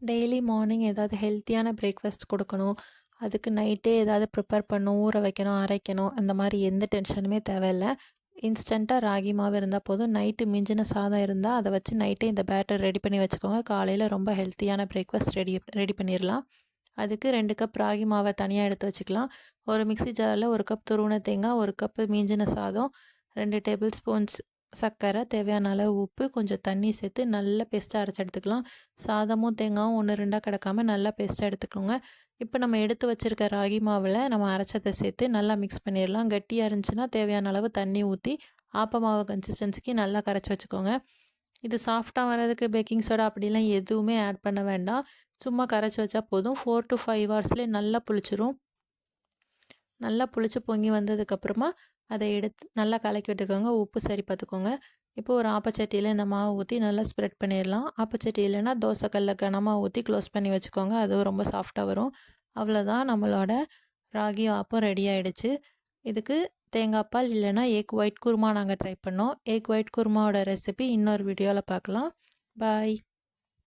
Daily morning ஏதாவது ஹெல்த்தியான breakfast கொடுக்கணும். அதுக்கு நைட்டே ஏதாவது ப்ரிப்பேர் பண்ணணும் ஊற வைக்கணும் அரைக்கணும் அந்த மாதிரி எந்த டென்ஷனுமே தேவையில்லை. இன்ஸ்டண்ட்டாக ராகி மாவு இருந்தால் போதும். நைட்டு மிஞ்சின சாதம் இருந்தால் அதை வச்சு நைட்டே இந்த பேட்டர் ரெடி பண்ணி வச்சுக்கோங்க. காலையில் ரொம்ப ஹெல்த்தியான பிரேக்ஃபாஸ்ட் ரெடி ரெடி பண்ணிடலாம். அதுக்கு ரெண்டு கப் ராகி மாவை தனியாக எடுத்து வச்சுக்கலாம். ஒரு மிக்ஸி ஜாரில் ஒரு கப் துருவன தேங்காய் ஒரு கப்பு மீஞ்சின சாதம் ரெண்டு டேபிள் ஸ்பூன்ஸ் சர்க்கரை தேவையான அளவு உப்பு கொஞ்சம் தண்ணி சேர்த்து நல்லா பேஸ்ட்டாக அரைச்சி எடுத்துக்கலாம். சாதமும் தேங்காயும் ஒன்று ரெண்டாக கிடக்காம நல்லா பேஸ்ட்டாக எடுத்துக்கோங்க இப்போ நம்ம எடுத்து வச்சுருக்க ராகி மாவில் நம்ம அரைச்சதை சேர்த்து நல்லா மிக்ஸ் பண்ணிடலாம். கட்டியாக இருந்துச்சுன்னா தேவையான அளவு தண்ணி ஊற்றி ஆப்ப மாவு கன்சிஸ்டன்சிக்கு நல்லா கரைச்சி வச்சுக்கோங்க. இது சாஃப்டாக வர்றதுக்கு பேக்கிங் சோடா அப்படிலாம் எதுவுமே ஆட் பண்ண வேண்டாம். சும்மா கரைச்சி வச்சா போதும். ஃபோர் டு ஃபைவ் ஹவர்ஸ்லேயே நல்லா புளிச்சிரும். நல்லா புளிச்சு பொங்கி வந்ததுக்கப்புறமா அதை எடுத்து நல்லா கலக்கி விட்டுக்கோங்க. உப்பு சரி பார்த்துக்கோங்க இப்போ ஒரு ஆப்பச்சட்டியில் இந்த மாவு ஊற்றி நல்லா ஸ்ப்ரெட் பண்ணிடலாம் ஆப்பச்சட்டி இல்லைன்னா தோசைக்கல்ல கனமாக ஊற்றி க்ளோஸ் பண்ணி வச்சுக்கோங்க. அதுவும் ரொம்ப சாஃப்டாக வரும். அவ்வளோதான் நம்மளோட ராகி ஆப்பம் ரெடி ஆகிடுச்சு இதுக்கு தேங்காய் பால் இல்லைன்னா எக் ஒயிட் குருமா நாங்கள் ட்ரை பண்ணோம். எக் ஒயிட் குருமாவோட ரெசிபி இன்னொரு வீடியோவில் பார்க்கலாம் பாய்